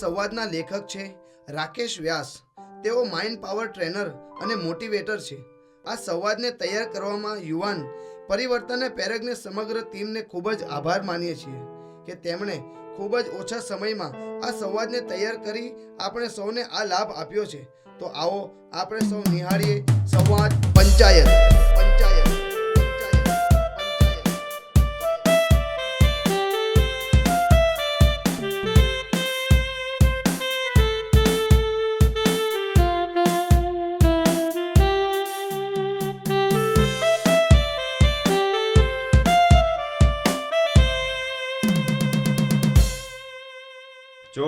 સંવાદના લેખક છે રાકેશ વ્યાસ. તેઓ માઇન્ડ પાવર ટ્રેનર અને મોટિવેટર છે. આ સંવાદને તૈયાર કરવામાં યુવાન પરિવર્તન પેરેગને સમગ્ર ટીમને ખૂબ જ આભાર માનીએ છીએ કે તેમણે ખૂબ જ ઓછા સમયમાં આ સંવાદને તૈયાર કરી આપણે સૌને આ લાભ આપ્યો છે. તો આવો આપણે સૌ નિહાળીએ સંવાદ પંચાયત. પંચાયત.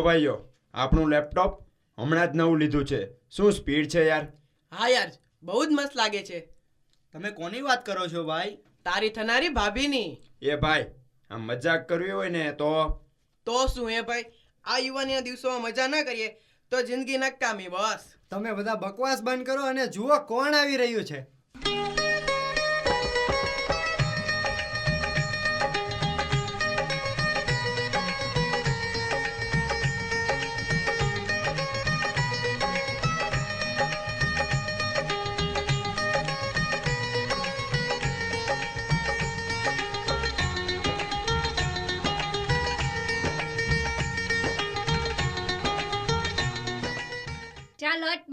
ભાઈઓ આપણું લેપટોપ હમણાં જ નવું લીધું છે. શું સ્પીડ છે યાર? હા યાર બહુ જ મસ્ત લાગે છે. તમે કોની વાત કરો છો ભાઈ? તારી થનારી ભાભીની. એ ભાઈ આમ મજાક કરવી હોય ને તો? તો શું હે ભાઈ? આ યુવાનીના દિવસોમાં મજા ના કરીએ તો જિંદગી નકામી બસ. તમે બધા બકવાસ બંધ કરો અને જુઓ કોણ આવી રહ્યું છે.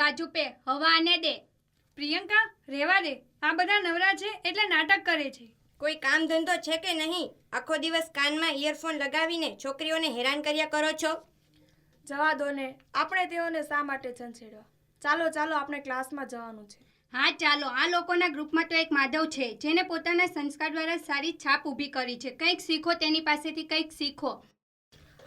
બાજુ પે હવા ને દે. પ્રિયંકા રેવા દે. આ બધા નવરા છે એટલે નાટક કરે છે. કોઈ કામ ધંધો છે કે નહીં? આખો દિવસ કાનમાં ઇયરફોન લગાવીને છોકરીઓને હેરાન કર્યા કરો છો? જવા દો ને. આપણે તેઓને શા માટે છંછેડવા? ચાલો ચાલો આપણે ક્લાસમાં જવાનું છે. હા ચાલો. આ લોકોના ગ્રુપમાં તો એક માધવ છે જેને પોતાના સંસ્કાર દ્વારા સારી છાપ ઊભી કરી છે. કંઈક શીખો તેની પાસેથી કંઈક શીખો.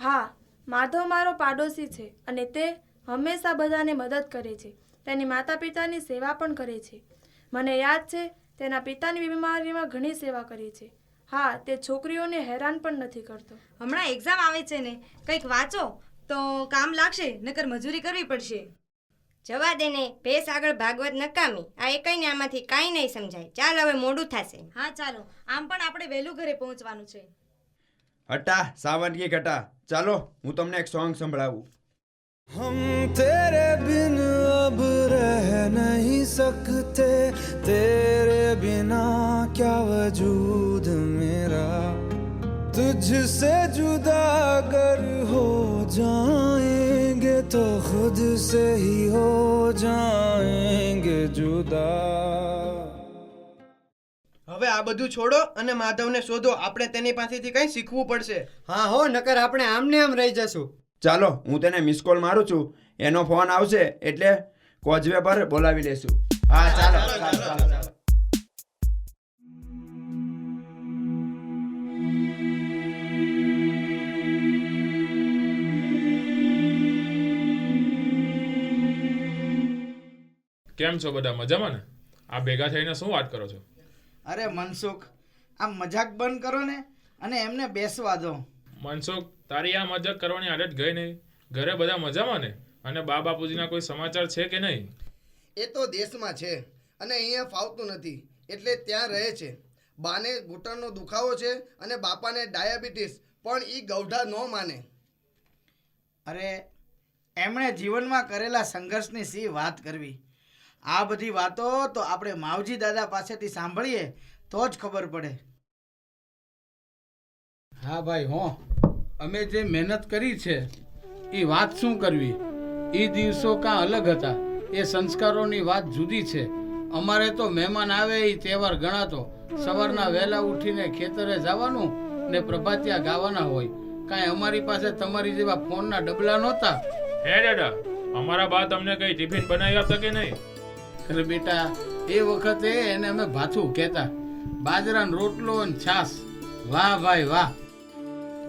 હા માધવ મારો પાડોશી છે અને તે હંમેશા બધાને મદદ કરે છે. તેની માતા પિતાની સેવા પણ કરે છે. મને યાદ છે તેના પિતાની બીમારીમાં ઘણી સેવા કરી છે. હા તે છોકરીઓને હેરાન પણ નથી કરતો. હમણાં એક્ઝામ આવે છે ને કંઈક વાંચો તો કામ લાગશે નકર મજૂરી કરવી પડશે. જવા દે ને ભેસ આગળ ભાગવત નકામી. આ એકઈને આમાંથી કાંઈ નહીં સમજાય. ચાલ હવે મોડું થશે. હા ચાલો. આમ પણ આપણે વહેલું ઘરે પહોંચવાનું છે. હટા સાવનગી ઘટા. ચાલો હું તમને એક સોંગ સંભળાવું. हम तेरे बिन अब रह नहीं सकते तेरे बिना क्या वजूद मेरा तुझसे जुदा अगर हो जाएंगे तो खुद से ही हो जाएंगे जुदा હવે આ બધું છોડો અને માધવને શોધો આપણે તેની પાસેથી કંઈ શીખવું પડશે હા હો નકર આપણે આમને આમ રહી જશું ચાલો હું તેને મિસ કોલ મારું છું. એનો ફોન આવશે એટલે કોજવે પર બોલાવી લેશું. હા ચાલો ચાલો. કેમ છો બધા? મજામાં ને? આ ભેગા થઈને શું વાત કરો છો? અરે મનસુખ આ મજાક બંધ કરો ને અને એમને બેસવા દો. મનસુખ તારી આ મજાક કરવાની આદત ગઈ નહીં. ઘરે બધા મજામાં ને? અને બા બાપુજીના કોઈ સમાચાર છે કે નહીં? એ તો દેશમાં છે અને અહીંયા ફાવતું નથી. એટલે ત્યાં રહે છે. બાને ઘૂંટણનો દુખાવો છે અને બાપાને ડાયાબિટીસ પણ એ ગૌઢા ન માને. અરે એમણે જીવનમાં કરેલા સંઘર્ષની સી વાત કરવી? આ બધી વાતો તો આપણે માવજી દાદા પાસેથી સાંભળીએ તો જ ખબર પડે. હા ભાઈ હો. અમે જે મહેનત કરી છે એ વાત શું કરવી? એ દિવસો કાં અલગ હતા? એ સંસ્કારોની વાત જુદી છે. અમારે તો મહેમાન આવે એ તહેવાર ગણાતો. સવારના વહેલા ઉઠીને ખેતરે જવાનું ને પ્રભાતિયા ગાવાના હોય. કાંઈ અમારી પાસે તમારી જેવા ફોનના ડબલા નહોતા? હે દાદા અમારા બા તમને કઈ ટિફિન બનાવી આપતા કે નહીં? અરે બેટા એ વખતે એને અમે ભાથું કહેતા. બાજરાનો રોટલો અને છાસ વાહ ભાઈ વાહ.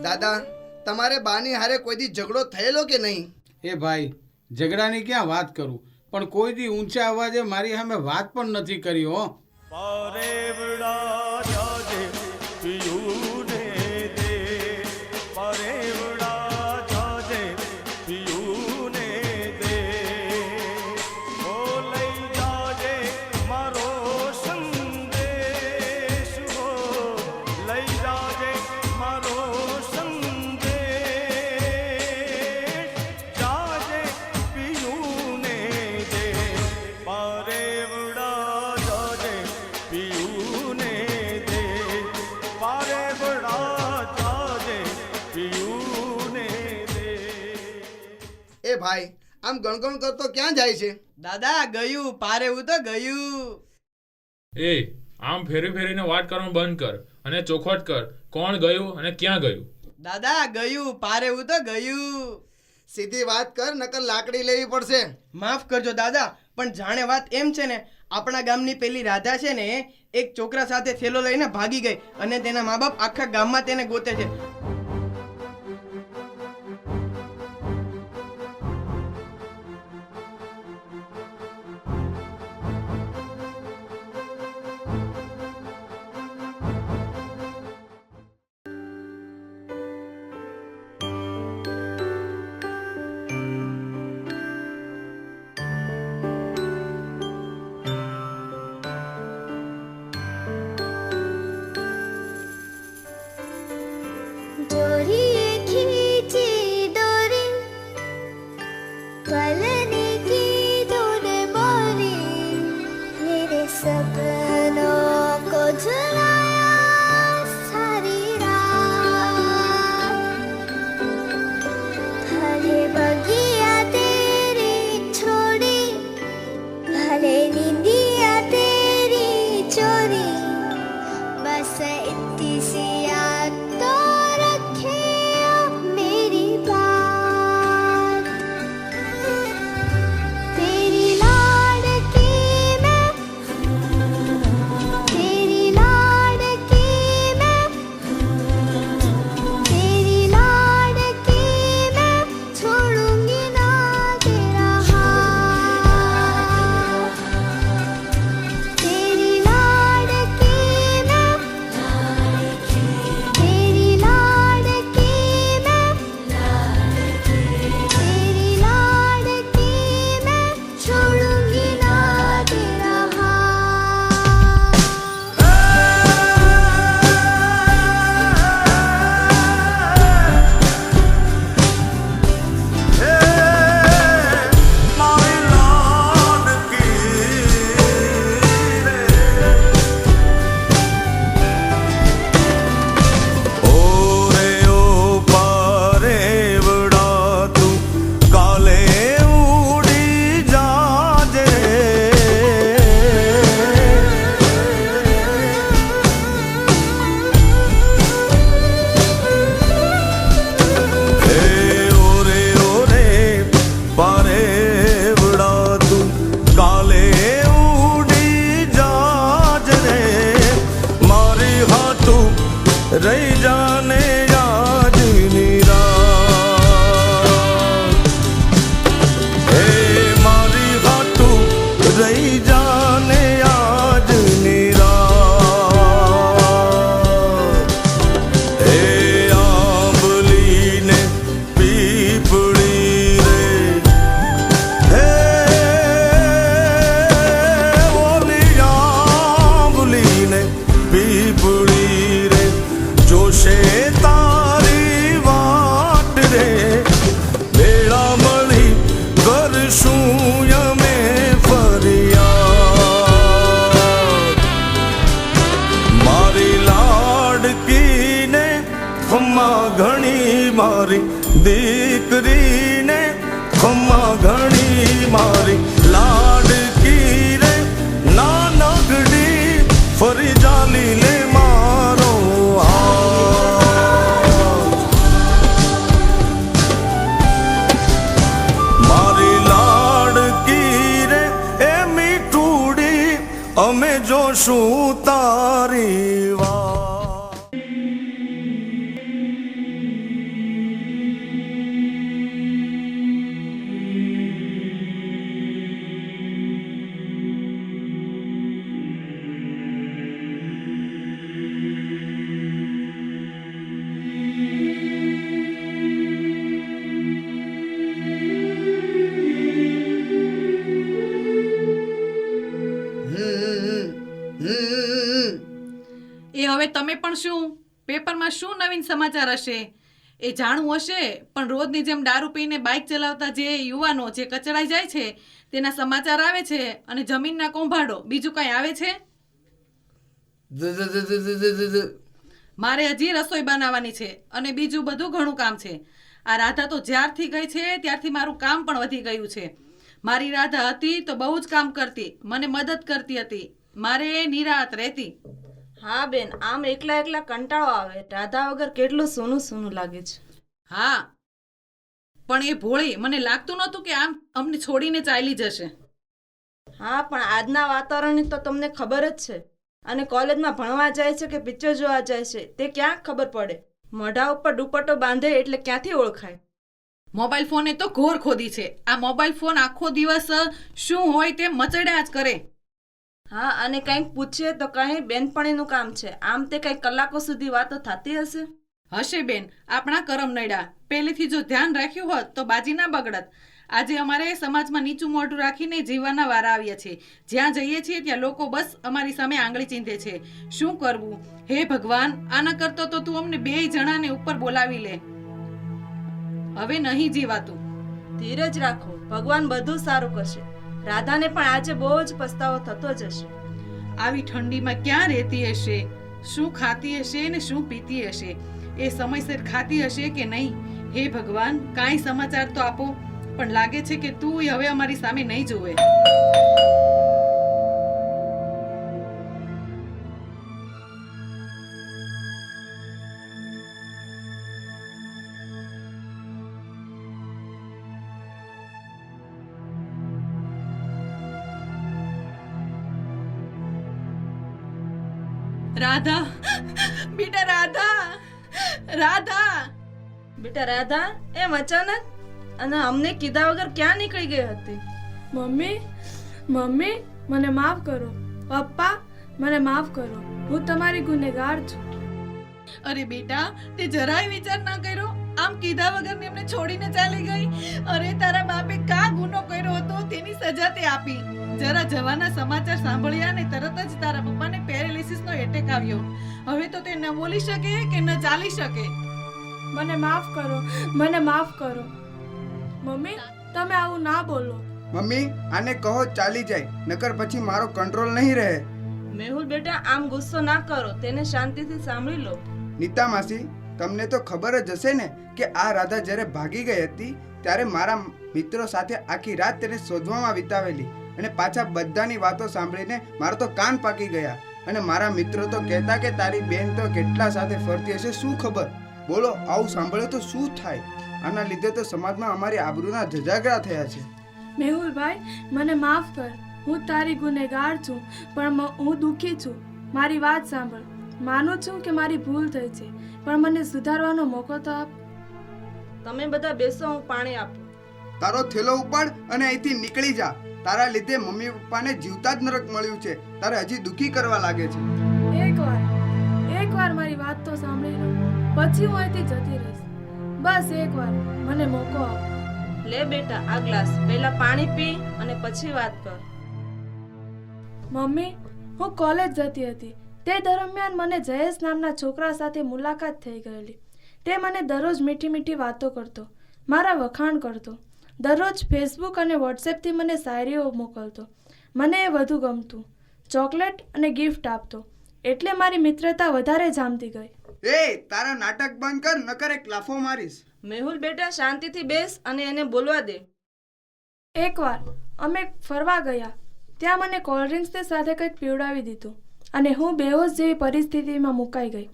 દાદા તમારે બાની હારે કોઈ દી ઝઘડો થયેલો કે નહીં? એ ભાઈ ઝઘડાની ક્યાં વાત કરું? પણ કોઈ દી ઊંચા અવાજે મારી સામે વાત પણ નથી કરી હો. ભાઈ આમ ગણગણ કરતો ક્યાં જાય છે? દાદા ગયું પારેવું તો ગયું. એ આમ ફેરી ફેરીને વાત કરવાનું બંધ કર અને ચોખવટ કર કોણ ગયું અને ક્યાં ગયું? દાદા ગયું પારેવું તો ગયું. સીધી વાત કર નકર લાકડી લેવી પડશે. માફ કરજો દાદા પણ જાણે વાત એમ છે ને આપણા ગામની પેલી રાધા છે ને એક છોકરા સાથે થેલો લઈને ભાગી ગઈ અને તેના મા બાપ આખા ગામમાં તેને ગોતે છે. રહી ઘણી મારી દીકરીને ખમા ઘણી મારી હવે તમે પણ શું? પેપરમાં શું નવીન સમાચાર હશે? એ જાણવું હશે પણ રોજની જેમ દારૂ પીને બાઇક ચલાવતા જે યુવાનો જે કચડાઈ જાય છે તેના સમાચાર આવે છે અને જમીનના કૌભાંડો બીજું કંઈ આવે છે? મારે હજી રસોઈ બનાવવાની છે અને બીજું બધું ઘણું કામ છે. આ રાધા તો જ્યારથી ગઈ છે ત્યારથી મારું કામ પણ વધી ગયું છે. મારી રાધા હતી તો બહુ જ કામ કરતી મને મદદ કરતી હતી. મારે નિરાત રહેતી. હા બેન આમ એકલા એકલા કંટાળો આવે. રાધા વગર કેટલું સૂનું સૂનું લાગે છે. હા પણ એ ભોળી મને લાગતું નહોતું કે આમ અમને છોડીને ચાલી જશે. હા પણ આજના વાતાવરણની તો તમને ખબર જ છે. અને કોલેજમાં ભણવા જાય છે કે પિક્ચર જોવા જાય છે તે ક્યાં ખબર પડે. મોઢા ઉપર દુપટ્ટો બાંધે એટલે ક્યાંથી ઓળખાય? મોબાઈલ ફોને તો ઘોર ખોદી છે. આ મોબાઈલ ફોન આખો દિવસ શું હોય તે મચડ્યા જ કરે. હા અને કંઈક પૂછે તો કંઈ બેનપણીનું કામ છે. આમ તે કંઈક કલાકો સુધી વાતો થતી હશે? હશે બેન. આપણા કરમ નડ્યા. પહેલેથી જો ધ્યાન રાખ્યું હોત તો બાજી ના બગડત. આજે અમારે સમાજમાં નીચું મોઢું રાખીને જીવવાના વારા આવ્યા છે. જ્યાં જઈએ છીએ ત્યાં લોકો બસ અમારી સામે આંગળી ચીંધે છે. શું કરવું? હે ભગવાન આના કરતો તો તું અમને બે જણાને ઉપર બોલાવી લે. હવે નહીં જીવાતું. ધીરજ રાખો. ભગવાન બધું સારું કરશે. રાધાને પણ આજે બહુ જ પસ્તાવો થતો જ હશે. આવી ઠંડીમાં ક્યાં રહેતી હશે? શું ખાતી હશે ને શું પીતી હશે? એ સમયસર ખાતી હશે કે નહીં? હે ભગવાન, કાંઈ સમાચાર તો આપો. પણ લાગે છે કે તું હવે અમારી સામે નહીં જોવે બેટા રાધા એમ અચાનક? અને અમને કીધા વગર ક્યાં નીકળી ગઈ હતી? મમ્મી મમ્મી મને માફ કરો. પપ્પા મને માફ કરો. હું તમારી ગુનેગાર છું. અરે બેટા તે જરાય વિચાર ના કર્યો. આમ કીધા વગર ને એમને છોડીને ચાલી ગઈ? અરે તારા બાપે કા ગુનો કર્યો હતો તેની સજા તે આપી. જરા જવાના સમાચાર સાંભળ્યા ને તરત જ તારા પપ્પાને પેરેલિસિસ નો એટેક આવ્યો. હવે તો તે ન બોલી શકે કે ન ચાલી શકે. મને માફ કરો મને માફ કરો. મમ્મી તમે આવું ના બોલો. મમ્મી આને કહો ચાલી જાય નકર પછી મારો કંટ્રોલ નહીં રહે. મેહુલ બેટા આમ ગુસ્સો ના કરો તેને શાંતિથી સાંભળી લો. નીતા માસી તમને તો ખબર જ હશે ને કે આ રાધા જ્યારે ભાગી ગઈ હતી ત્યારે મારા મિત્રો સાથે આખી રાત તેને શોધવામાં વિતાવેલી અને પાછા બધાની વાતો સાંભળીને મારો તો કાન પાકી ગયા. અને મારા મિત્રો તો કહેતા કે તારી બેન તો કેટલા સાથે ફરતી હશે શું ખબર? બોલો આવું સાંભળે તો શું થાય? આના લીધે તો સમાજમાં અમારી આબરૂના ધજાગરા થયા છે. મેહુલભાઈ મને માફ કર. હું તારી ગુનેગાર છું પણ હું દુઃખી છું. મારી વાત સાંભળ. માનું છું કે મારી ભૂલ થઈ છે પણ મને સુધારવાનો મોકો તો આપ. તમે બધા બેસો હું પાણી આપું. તારો થેલો ઉપાડ અને અહીંથી નીકળી જા. તારા લીધે મમ્મી પપ્પાને જીવતા જ નરક મળ્યું છે. તારે હજી દુઃખી કરવા લાગે છે. એકવાર એકવાર મારી વાત તો સાંભળી લો. પછી હું અહીંથી જતી રહીશ. બસ એકવાર મને મોકો આપ. લે બેટા આ ગ્લાસ. પહેલા પાણી પી અને પછી વાત કર. મમ્મી હું કોલેજ જતી હતી. તે દરમિયાન મને જયેશ નામના છોકરા સાથે મુલાકાત થઈ ગયેલી. તે મને દરરોજ મીઠી મીઠી વાતો કરતો મારા વખાણ કરતો. દરરોજ ફેસબુક અને વોટ્સએપથી મને શાયરીઓ મોકલતો. મને એ વધુ ગમતું. ચોકલેટ અને ગિફ્ટ આપતો. એટલે મારી મિત્રતા વધારે જામતી ગઈ. એ તારા નાટક બંધ કર નકર એક લાફો મારીશ. મેહુલ બેટા શાંતિથી બેસ અને એને બોલવા દે. એકવાર અમે ફરવા ગયા. ત્યાં મને કોલ્ડ્રિંક્સને સાથે કંઈક પીવડાવી દીધું અને હું બેહોશ જેવી પરિસ્થિતિમાં મુકાઈ ગઈ.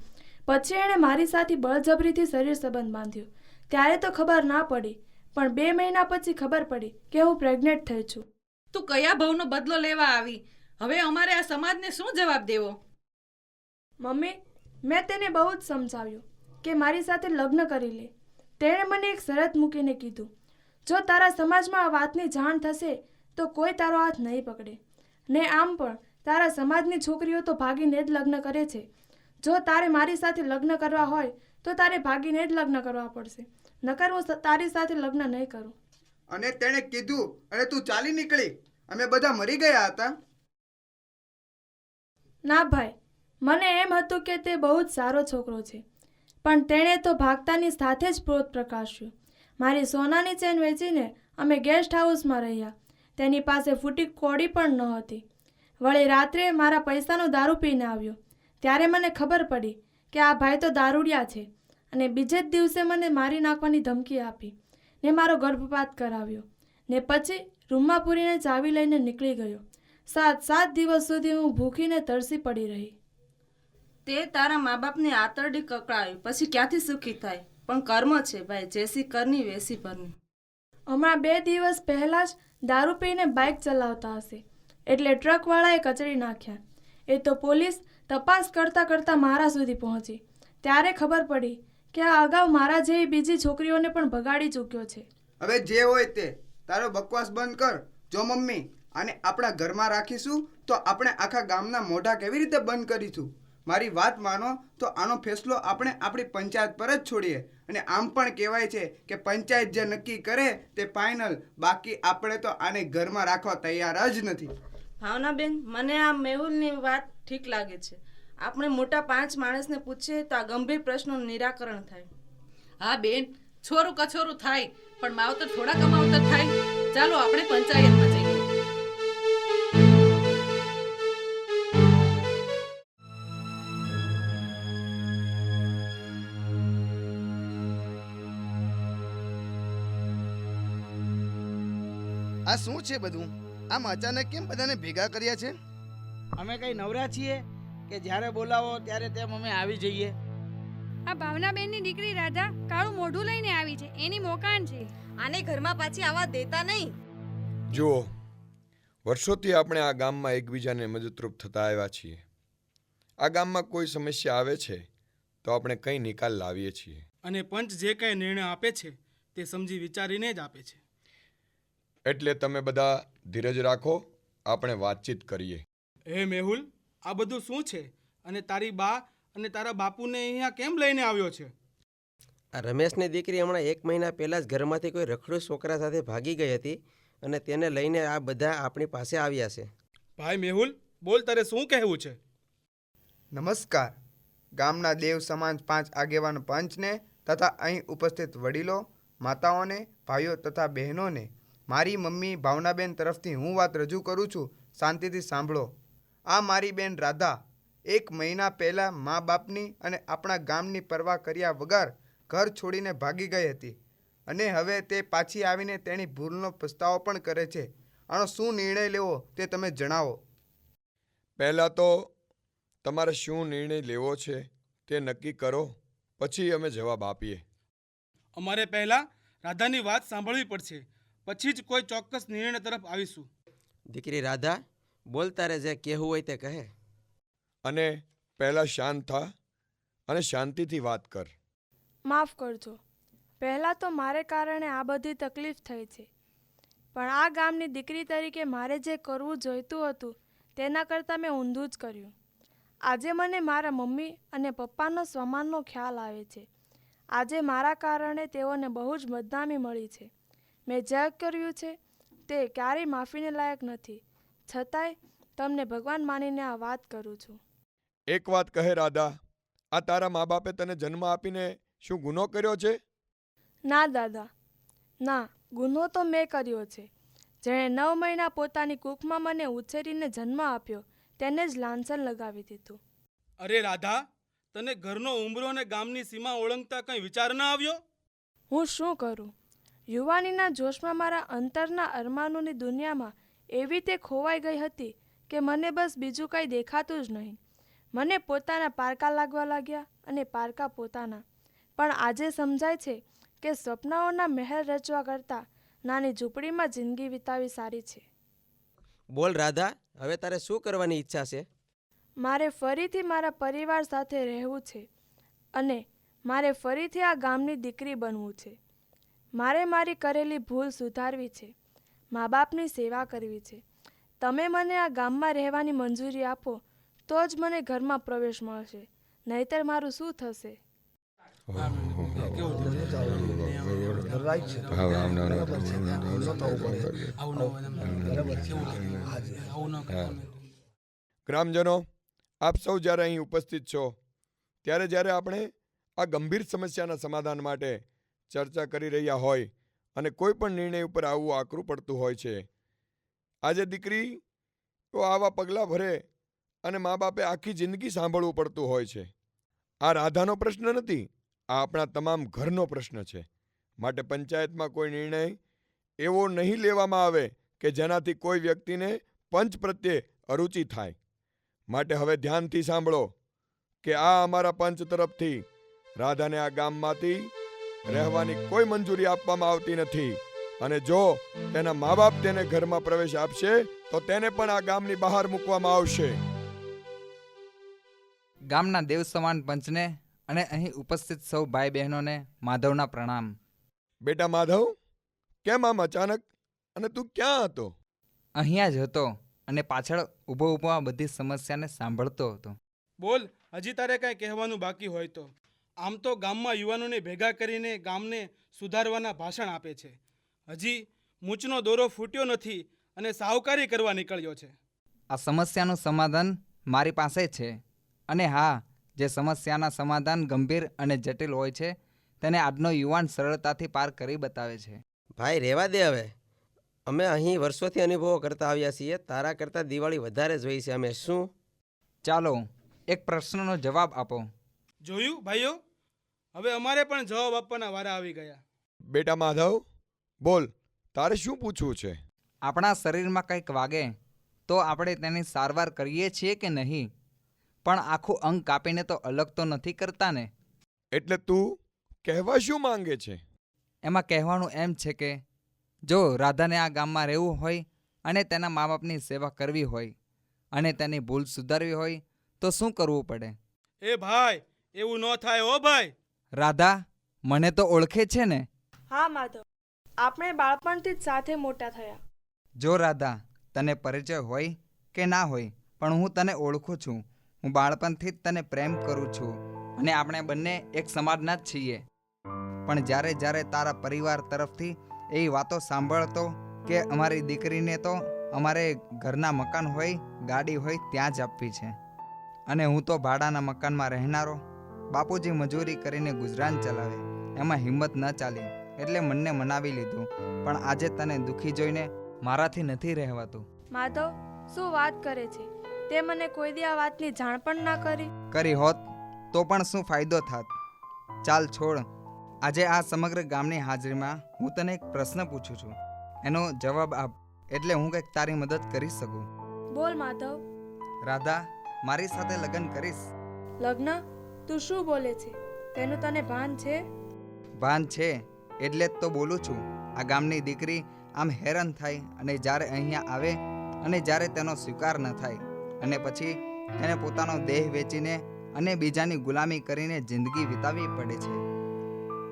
પછી એણે મારી સાથે બળજબરીથી શરીર સંબંધ બાંધ્યો. ત્યારે તો ખબર ના પડી પણ બે મહિના પછી ખબર પડી કે હું પ્રેગ્નેન્ટ થઈ છું. તું કયા ભાવનો બદલો લેવા આવી? હવે અમારે આ સમાજને શું જવાબ દેવો? મમ્મી મેં તેને બહુ જ સમજાવ્યું કે મારી સાથે લગ્ન કરી લે. તેણે મને એક શરત મૂકીને કીધું જો તારા સમાજમાં આ વાતની જાણ થશે તો કોઈ તારો હાથ નહીં પકડે. ને આમ પણ તારા સમાજની છોકરીઓ તો ભાગીને જ લગ્ન કરે છે. જો તારે મારી સાથે લગ્ન કરવા હોય તો તારે ભાગીને જ લગ્ન કરવા પડશે. નકર હું તારી સાથે લગ્ન નહીં કરું. અને તેણે કીધું અને તું ચાલી નીકળી. અમે બધા મરી ગયા હતા. ના ભાઈ મને એમ હતું કે તે બહુ જ સારો છોકરો છે. પણ તેણે તો ભાગતાની સાથે જ ક્રોધ પ્રકાશ્યો. મારી સોનાની ચેન વેચીને અમે ગેસ્ટ હાઉસમાં રહ્યા. તેની પાસે ફૂટી કોડી પણ ન હતી. વળી રાત્રે મારા પૈસાનો દારૂ પીને આવ્યો. ત્યારે મને ખબર પડી કે આ ભાઈ તો દારૂડિયા છે અને બીજે જ દિવસે મને મારી નાખવાની ધમકી આપી ને મારો ગર્ભપાત કરાવ્યો ને પછી રૂમમાં પૂરીને ચાવી લઈને નીકળી ગયો. સાત સાત દિવસ સુધી હું ભૂખીને તરસી પડી રહી. તે તારા મા બાપની આતરડી કકડાવી પછી ક્યાંથી સુખી થાય? પણ કર્મ છે ભાઈ જેસી કરની વેસી પરની હમણાં બે દિવસ પહેલાં જ દારૂ પીને બાઇક ચલાવતા હશે. એટલે ટ્રકવાળાએ કચડી નાખ્યા. એ તો પોલીસ તપાસ કરતાં કરતાં મારા સુધી પહોંચી. ત્યારે ખબર પડી કે આ અગાઉ મારા જેવી બીજી છોકરીઓને પણ ભગાડી ચૂક્યો છે. હવે જે હોય તે તારો બકવાસ બંધ કર. જો મમ્મી આને આપણા ઘરમાં રાખીશું તો આપણે આખા ગામના મોઢા કેવી રીતે બંધ કરીશું? મારી વાત માનો તો આનો ફેસલો આપણે આપણી પંચાયત પર જ છોડીએ. અને આમ પણ કહેવાય છે કે પંચાયત જે નક્કી કરે તે ફાઇનલ બાકી આપણે તો આને ઘરમાં રાખવા તૈયાર જ નથી. ભાવનાબેન મને આ મેહુલની વાત ઠીક લાગે છે. આપણે મોટા પાંચ માણસને પૂછીએ તો આ ગંભીર પ્રશ્નોનું નિરાકરણ થાય. હા બેન છોરું કછોરું થાય પણ માવતર થોડા કમાવતર થાય. ચાલો આપણે પંચાયતમાં આ શું છે બધું? આમ અચાનક કેમ બધાને ભેગા કર્યા છે? અમે કઈ નવરા છીએ કે જ્યારે બોલાવો ત્યારે તેમ અમે આવી જઈએ? આ ભાવનાબેનની દીકરી રાધા કાળું મોઢું લઈને આવી છે. એની મોકાણ છે. આને ઘરમાં પાછી આવવા દેતા નહીં. જુઓ વર્ષોથી આપણે આ ગામમાં એકબીજાને મદદરૂપ થતા આવ્યા છીએ. આ ગામમાં કોઈ સમસ્યા આવે છે તો આપણે કંઈ નિકાલ લાવીએ છીએ. અને પંચ જે કંઈ નિર્ણય આપે છે તે સમજી વિચારીને જ આપે છે. એટલે તમે બધા ધીરજ રાખો આપણે વાતચીત કરીએ. હે મેહુલ આ બધું શું છે? અને તારી બા અને તારા બાપુને અહીંયા કેમ લઈને આવ્યો છે? આ રમેશની દીકરી હમણાં એક મહિના પહેલાં જ ઘરમાંથી કોઈ રખડું છોકરા સાથે ભાગી ગઈ હતી અને તેને લઈને આ બધા આપણી પાસે આવ્યા છે. ભાઈ મેહુલ બોલ તારે શું કહેવું છે? નમસ્કાર. ગામના દેવ સમાજ પાંચ આગેવાન પંચને તથા અહીં ઉપસ્થિત વડીલો માતાઓને ભાઈઓ તથા બહેનોને મારી મમ્મી ભાવનાબેન તરફથી હું વાત રજૂ કરું છું શાંતિથી સાંભળો. આ મારી બેન રાધા એક મહિના પહેલાં મા બાપની અને આપણા ગામની પરવા કર્યા વગર ઘર છોડીને ભાગી ગઈ હતી અને હવે તે પાછી આવીને તેની ભૂલનો પસ્તાવો પણ કરે છે. આનો શું નિર્ણય લેવો તે તમે જણાવો. પહેલાં તો તમારે શું નિર્ણય લેવો છે તે નક્કી કરો પછી અમે જવાબ આપીએ. અમારે પહેલાં રાધાની વાત સાંભળવી પડશે. પછી જ કોઈ ચોક્કસ નિર્ણય તરફ આવીશું. દીકરી રાધા બોલ તારે જે કહેવું હોય તે કહે. અને પહેલાં શાંત થા અને શાંતિથી વાત કર. માફ કરજો. પહેલાં તો મારે કારણે આ બધી તકલીફ થઈ છે. પણ આ ગામની દીકરી તરીકે મારે જે કરવું જોઈતું હતું તેના કરતાં મેં ઊંધું જ કર્યું. આજે મને મારા મમ્મી અને પપ્પાનો સ્વમાનનો ખ્યાલ આવે છે. આજે મારા કારણે તેઓને બહુ જ બદનામી મળી છે. મેં જે કર્યું છે. તે ક્યારેય માફીને લાયક નથી. છતાંય તમને ભગવાન માનીને આ વાત કરું છું. એક વાત કહે રાધા આ તારા મા બાપે તને જન્મ આપીને શું ગુનો કર્યો છે? ના દાદા ના ગુનો તો મેં કર્યો છે. જેણે નવ મહિના પોતાની કૂકમાં મને ઉછેરીને જન્મ આપ્યો તેને જ લાંછન લગાવી દીધું. અરે રાધા તને ઘરનો ઉંબરો અને ગામની સીમા ઓળંગતા કંઈ વિચાર ના આવ્યો? હું શું કરું? યુવાનીના જોશમાં મારા અંતરના અરમાનોની દુનિયામાં એવી તે ખોવાઈ ગઈ હતી કે મને બસ બીજું કંઈ દેખાતું જ નહીં. મને પોતાના પારકા લાગવા લાગ્યા અને પારકા પોતાના. પણ આજે સમજાય છે કે સપનાઓના મહેલ રચવા કરતાં નાની ઝૂંપડીમાં જિંદગી વિતાવી સારી છે. બોલ રાધા હવે તારે શું કરવાની ઈચ્છા છે? મારે ફરીથી મારા પરિવાર સાથે રહેવું છે અને મારે ફરીથી આ ગામની દીકરી બનવું છે. મારે મારી કરેલી ભૂલ સુધારવી છે. મા બાપની સેવા કરવી છે. તમે મને આ ગામમાં રહેવાની મંજૂરી આપો, તો જ મને ઘરમાં પ્રવેશ મળશે. નહીતર મારું શું થશે? ગ્રામજનો, આપ સૌ જ્યારે અહીં ઉપસ્થિત છો, ત્યારે જ્યારે આપણે આ ગંભીર સમસ્યાના સમાધાન માટે ચર્ચા કરી રહ્યા હોય અને કોઈ પણ નિર્ણય ઉપર આવવું આકરું પડતું હોય છે. આજે દીકરી તો આવા પગલાં ભરે અને મા બાપે આખી જિંદગી સાંભળવું પડતું હોય છે. આ રાધાનો પ્રશ્ન નથી, આ આપણા તમામ ઘરનો પ્રશ્ન છે. માટે પંચાયતમાં કોઈ નિર્ણય એવો નહીં લેવામાં આવે કે જેનાથી કોઈ વ્યક્તિને પંચ પ્રત્યે અરુચિ થાય. માટે હવે ધ્યાનથી સાંભળો કે આ અમારા પંચ તરફથી રાધાને આ ગામમાંથી રહેવાની કોઈ મંજૂરી આપવામાં આવતી નથી. અને જો તેના મા બાપ તેને ઘરમાં પ્રવેશ આપશે તો તેને પણ આ ગામની બહાર મૂકવામાં આવશે. ગામના દેવ સમાન પંચને અને અહીં ઉપસ્થિત સૌ ભાઈ બહેનોને માધવના પ્રણામ. બેટા માધવ કેમ આમ અચાનક? અને તું ક્યાં હતો? અહીંયા જ હતો અને પાછળ ઊભો ઊભો આ બધી સમસ્યાને સાંભળતો હતો. બોલ હજી તારે કાંઈ કહેવાનું બાકી હોય તો. આમ તો ગામમાં યુવાનોને ભેગા કરીને ગામને સુધારવાના ભાષણ આપે છે. હજી મૂછનો દોરો ફૂટ્યો નથી અને સાહુકારી કરવા નીકળ્યો છે. આ સમસ્યાનું સમાધાન મારી પાસે છે અને હા જે સમસ્યાના સમાધાન ગંભીર અને જટિલ હોય છે તેને આજનો યુવાન સરળતાથી પાર કરી બતાવે છે. ભાઈ રહેવા દે હવે. અમે અહીં વર્ષોથી અનુભવો કરતા આવ્યા છીએ તારા કરતાં દિવાળી વધારે જોઈ છે. અમે શું? ચાલો એક પ્રશ્નનો જવાબ આપો. જોયું ભાઈઓ? હવે અમારે પણ જવાબ આપવાના વારા આવી ગયા. બેટા માધવ બોલ તારે શું પૂછવું છે? આપણા શરીરમાં કંઈક વાગે તો આપણે તેની સારવાર કરીએ છીએ કે નહીં? પણ આખું અંગ કાપીને તો અલગ તો નથી કરતા ને એટલે તું કહેવા શું માંગે છે? એમાં કહેવાનું એમ છે કે જો રાધાને આ ગામમાં રહેવું હોય અને તેના મા બાપની સેવા કરવી હોય અને તેની ભૂલ સુધારવી હોય તો શું કરવું પડે? એ ભાઈ એવું ન થાય હો ભાઈ. રાધા મને તો ઓળખે છે ને? હા માધવ. આપણે બાળપણથી જ સાથે મોટા થયા. જો રાધા તને પરિચય હોય કે ના હોય પણ હું તને ઓળખું છું. હું બાળપણથી જ તને પ્રેમ કરું છું અને આપણે બંને એક સમાજના જ છીએ. પણ જ્યારે જ્યારે તારા પરિવાર તરફથી એ વાતો સાંભળતો કે અમારી દીકરીને તો અમારે ઘરના મકાન હોય ગાડી હોય ત્યાં જ આપવી છે. અને હું તો ભાડાના મકાનમાં રહેનારો બાપુજી મજૂરી કરીને ગુજરાન ચલાવે. એમાં હિંમત ન ચાલી એટલે મનને મનાવી લીધું. પણ આજે તને દુઃખી જોઈને મારાથી નથી રહેવાતું. માધવ શું વાત કરે છે? તે મને કોઈ દી આ વાતની જાણ પણ ના કરી. કરી હોત તો પણ શું ફાયદો થાત? ચાલ છોડ. આજે આ સમગ્ર ગામની હાજરીમાં હું તને એક પ્રશ્ન પૂછું છું. એનો જવાબ આપ એટલે હું કંઈક તારી મદદ કરી શકું. બોલ માધવ. રાધા મારી સાથે લગ્ન કરીશ? લગ્ન? તું શું બોલે છે? તેનું તને ભાન છે? ભાન છે, એટલે જ તો બોલું છું. આ ગામની દીકરી આમ હેરાન થાય અને જ્યારે અહીંયા આવે અને જ્યારે તેનો સ્વીકાર ન થાય અને પછી તેને પોતાનો દેહ વેચીને અને બીજાની ગુલામી કરીને જિંદગી વિતાવવી પડે છે.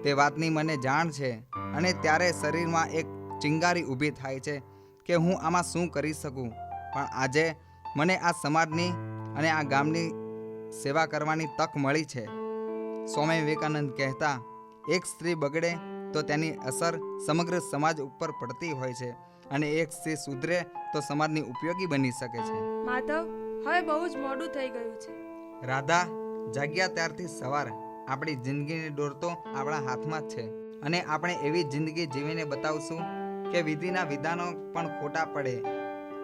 તે વાતની મને જાણ છે અને ત્યારે શરીરમાં એક ચિંગારી ઊભી થાય છે કે હું આમાં શું કરી શકું? પણ આજે મને આ સમાજની અને આ ગામની સેવા કરવાની તક મળી છે. સ્વામી વિવેકાનંદ કહેતા એક સ્ત્રી બગડે તો તેની અસર સમગ્ર સમાજ ઉપર પડતી હોય છે અને એક સ્ત્રી સુધરે તો સમાજની ઉપયોગી બની શકે છે. માધવ હવે બહુ જ મોડું થઈ ગયું છે. રાધા જાગ્યા ત્યારથી સવાર. આપણી જિંદગીની દોર તો આપણા હાથમાં જ છે. અને આપણે એવી જિંદગી જીવીને બતાવશું કે વિધિના વિધાનો પણ ખોટા પડે.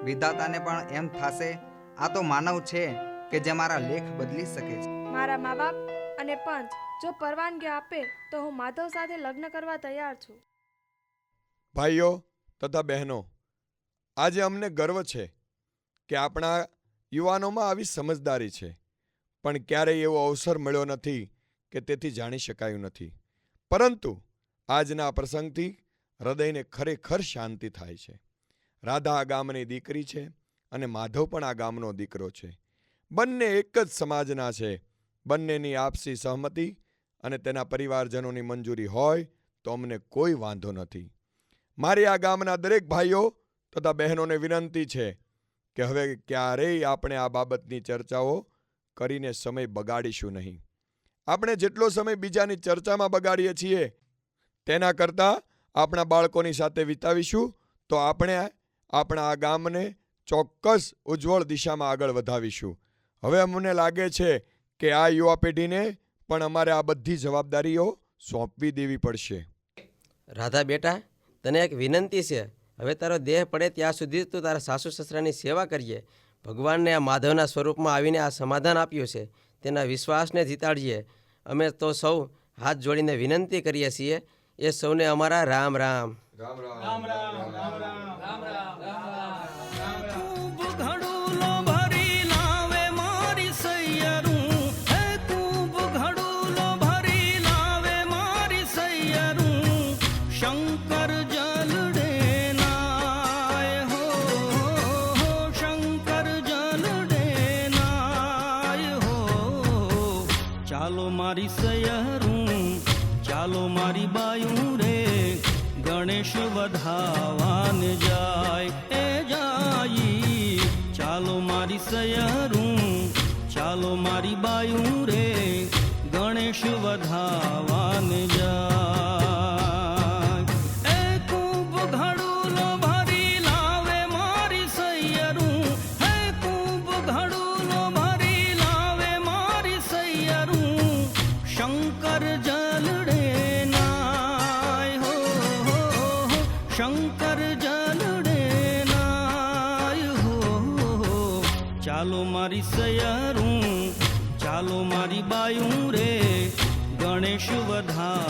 વિધાતાને પણ એમ થશે આ તો માનવ છે. કે જે મારા લેખ બદલી શકે છે. મારા મા બાપ અને પંચ જો પરવાનગી આપે તો હું માધવ સાથે લગ્ન કરવા તૈયાર છું. ભાઈઓ તથા બહેનો આજે અમને ગર્વ છે કે આપણા યુવાનોમાં આવી સમજદારી છે પણ ક્યારેય એવો અવસર મળ્યો નથી કે તેથી જાણી શકાયું નથી. પરંતુ આજના આ પ્રસંગથી હૃદયને ખરેખર શાંતિ થાય છે. રાધા આ ગામની દીકરી છે અને માધવ પણ આ ગામનો દીકરો છે. બંને એક જ સમાજના છે. બંનેની આપસી સહમતિ અને તેના પરિવારજનોની મંજૂરી હોય તો અમને કોઈ વાંધો નથી. મારી આ ગામના દરેક ભાઈઓ તથા બહેનોને વિનંતી છે કે હવે ક્યારેય આપણે આ બાબતની ચર્ચાઓ કરીને સમય બગાડીશું નહીં. આપણે જેટલો સમય બીજાની ચર્ચામાં બગાડીએ છીએ, તેના કરતાં આપણા બાળકોની સાથે વિતાવીશું તો આપણે આપણા આ ગામને ચોક્કસ ઉજ્જવળ દિશામાં આગળ વધાવીશું. હવે અમને લાગે છે કે આ યુવા પેઢીને પણ અમારે આ બધી જવાબદારીઓ સોંપવી દેવી પડશે. રાધા બેટા તને એક વિનંતી છે. હવે તારો દેહ પડે ત્યાં સુધી તું તારા સાસુ સસરાની સેવા કરીએ. ભગવાનને આ માધવના સ્વરૂપમાં આવીને આ સમાધાન આપ્યું છે. તેના વિશ્વાસને જીતાડીએ. અમે તો સૌ હાથ જોડીને વિનંતી કરીએ છીએ. એ સૌને અમારા રામ રામ. રામ રામ રામ રામ રામ રામ રામ મારી સયરું ચાલો મારી બાયું રે, ગણેશ વધાવાન જાય. એ જાઈ ચાલો મારી સયરું ચાલો મારી બાયું રે, ગણેશ વધાવાન જાય শুভ ধাম